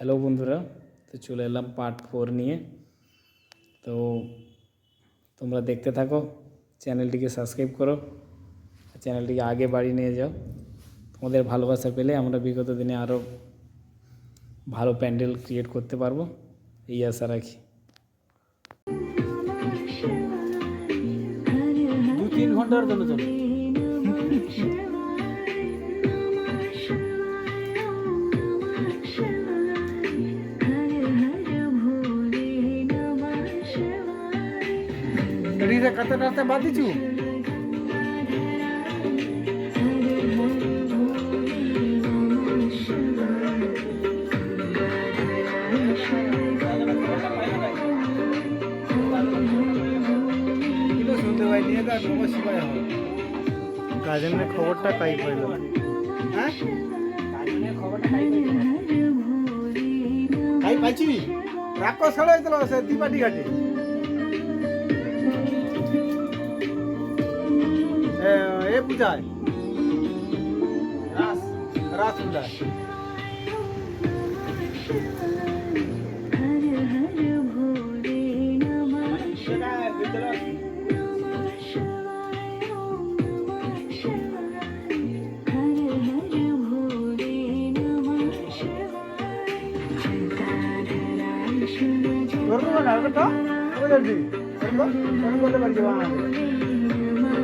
Hello বন্ধুরা তো চলে এলাম পার্ট ফোর নিয়ে তো তোমরা দেখতে থাকো চ্যানেলটিকে সাবস্ক্রাইব করো চ্যানেলটিকে আগে বাড়িয়ে নিয়ে যাও তোমাদের ভালোবাসা পেলে আমরা বিগত দিনে আরও ভালো প্যান্ডেল ক্রিয়েট করতে পারবো এই আশা রাখি দু তিন ঘন্টার জন্য চলে রিজা কত শিবায় হয়? গাজনের খবরটা কাই পাইল হ্যাঁ খাই পাইছি? রাক্ষস খেলা হয়েছিল সে দ্বিপাটি ঘাটে। এ পূজায় রাস পূজায় ধরবো না ওটা ওটা দি ধরবো আমি বলতে পারছি বাংলা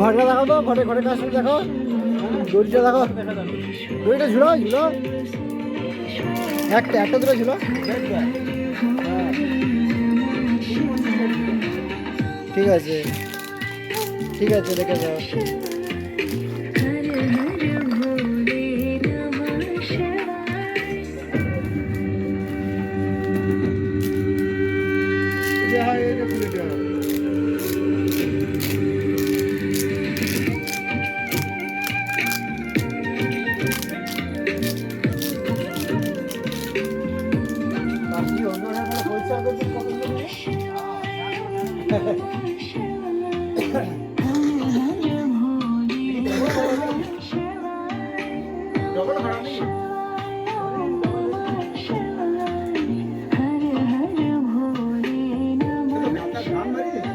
ঘরটা দেখো তো, ঘরে ঘরে কাজ দেখো দড়িটা দেখো দড়িটা ঝুলো ঝুলো। একটা একটা দুটো ঝুলো। ঠিক আছে। ঠিক আছে, দেখে যাও। ডবল ভাড়া নেই একটা গান মারি এ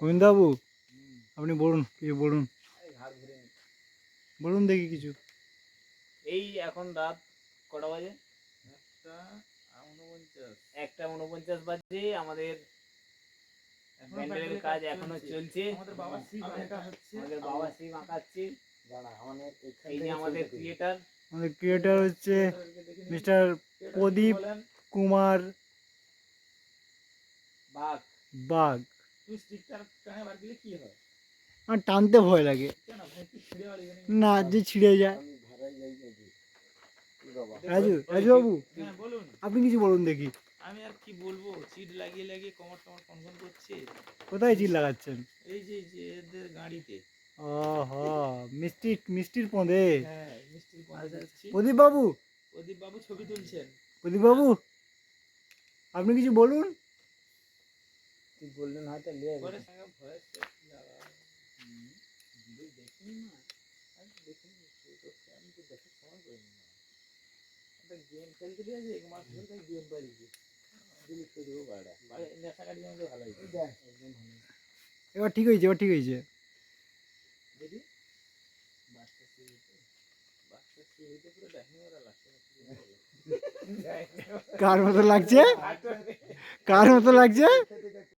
কর আপনি বলুন কিছু বলুন? বলুন দেখি কিছু। এই এখন রাত কটা বাজে? একটা উনপঞ্চাশ বাজে আমাদের প্যান্ডেলের কাজ এখনও চলছে। আমাদের বাবা শিব আঁকাচ্ছে। এই যে আমাদের ক্রিয়েটার আমাদের ক্রিয়েটার হচ্ছে মিস্টার প্রদীপ কুমার বাঘ। বাগ আর টানতে ভয় লাগে। না যে ছিঁড়ে যায়। রাজু রাজু বাবু হ্যাঁ আপনি কিছু বলুন দেখি। আমি আর কি বলব? চিট লাগিয়ে লাগিয়ে কমর টমর কনকন করছে। কোথায় চিট লাগাচ্ছেন? এই যে যে এদের গাড়িতে। ওহ মিষ্টি মিষ্টির পঁদে। হ্যাঁ মিষ্টির পঁদে আচ্ছা, প্রদীপ বাবু প্রদীপ বাবু ছবি তুলছেন। প্রদীপ বাবু আপনি কিছু বলুন। কি বললেন হয়তো লিয়ে পরে সঙ্গে ভয় দেখুন না আমি দেখুন আমি তো দেখার সময় করিনি গেম খেলতে গিয়েছি এক মাস ধরে গেম বাড়ি গিয়ে এবার ঠিক হয়েছে এবার ঠিক হয়েছে। কার মতো লাগছে? কার মতো লাগছে?